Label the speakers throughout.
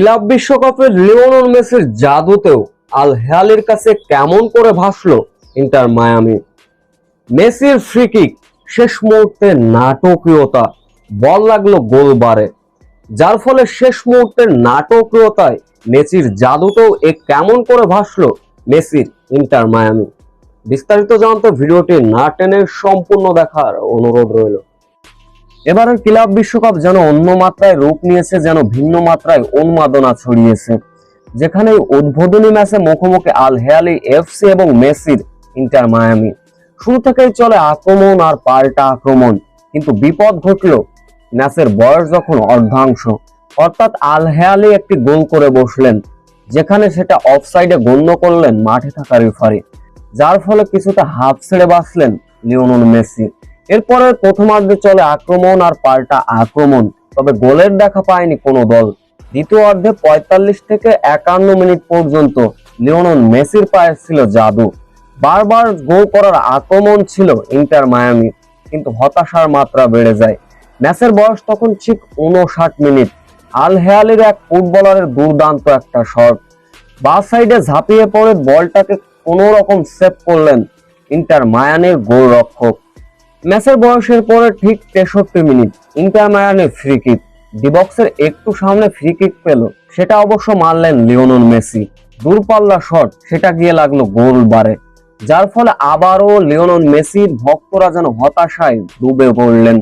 Speaker 1: Club বিশ্বকাপের Lionel মেসির জাদুতেও আল হেয়ালির কাছে কেমন করে ভাসলো ইন্টার মায়ামি? মেসির ফ্রি কিক শেষ মুহূর্তে নাটকীয়তা, বল লাগল গোল বারে যার ফলে শেষ মুহূর্তের নাটকীয়তায় মেসির জাদুতেও এ কেমন করে ভাসলো মেসির ইন্টার মায়ামি? বিস্তারিত জানতে ভিডিওটি না টেনে সম্পূর্ণ দেখার অনুরোধ রইল। এবারের ক্লাব বিশ্বকাপ যেন অন্য মাত্রায় রূপ নিয়েছে, যেন ভিন্ন মাত্রায় উন্মাদনা ছড়িয়েছে। যেখানে উদ্বোধনী ম্যাচে মুখোমুখি আল হেয়ালি, এফসি এবং মেসির ইন্টার মায়ামি। শুরু থেকেই চলে আক্রমণ আর পাল্টা আক্রমণ, কিন্তু বিপদ ঘটলো ম্যাচের বয়স যখন অর্ধাংশ, অর্থাৎ আল হেয়ালি একটি গোল করে বসলেন, যেখানে সেটা অফসাইডে গণ্য করলেন মাঠে থাকা রেফারি, যার ফলে কিছুটা হাফ ছেড়ে বাঁচলেন লিওনেল মেসি। এরপরে প্রথমার্ধে চলে আক্রমণ আর পাল্টা আক্রমণ। তবে গোলের দেখা পায়নি কোনো দল। দ্বিতীয় অর্ধে পঁয়তাল্লিশ থেকে একান্ন মিনিট পর্যন্ত লিওনেল মেসির পায়ে ছিল জাদু। বারবার গোল করার আক্রমণ ছিল ইন্টার মায়ামি, কিন্তু হতাশার মাত্রা বেড়ে যায়। ম্যাচের বয়স তখন ঠিক উনষাট মিনিট। আল হেয়ালির এক ফুটবলারের দুর্দান্ত একটা শট। বা সাইডে ঝাঁপিয়ে পড়ে বলটাকে কোনো রকম সেভ করলেন ইন্টার মায়ানের গোল রক্ষক ম্যাচের বয়সের পরে ঠিক তেষট্টি মিনিট। ইন্টার মায়ানের ফ্রি কিক ডিবক্সের একটু সামনে ফ্রি কিক পেল, সেটা অবশ্য মারলেন লিওনেল মেসি। দূরপাল্লা শট সেটা গিয়ে লাগল গোল বারে। যার ফলে আবারও লিওনেল মেসির ভক্তরা যেন হতাশায় ডুবে পড়লেন।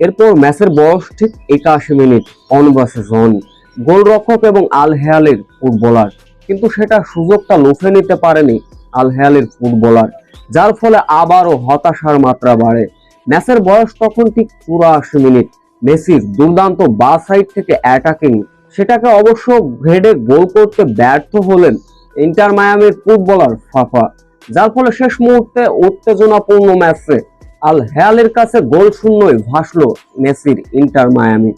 Speaker 1: এরপর ম্যাচের বয়স ঠিক একাশি মিনিট অন ভার্সেস অন গোলরক্ষক এবং আল হেয়ালের ফুটবলার। কিন্তু সেটা সুযোগটা লুফে নিতে পারেনি আল হেয়ালের ফুটবলার, যার ফলে আবারও হতাশার মাত্রা বাড়ে। ম্যাচের বয়স তখন ঠিক চুরাশি মিনিট। মেসির দুর্দান্ত বা সাইড থেকে অ্যাটাকিং সেটাকে অবশ্য ঘেডে গোল করতে ব্যর্থ হলেন ইন্টার মায়ামির ফুটবলার ফাফা। যার ফলে শেষ মুহূর্তে উত্তেজনাপূর্ণ ম্যাচে আল হেয়ালের কাছে গোল শূন্যই ভাসল মেসির ইন্টার মায়ামি।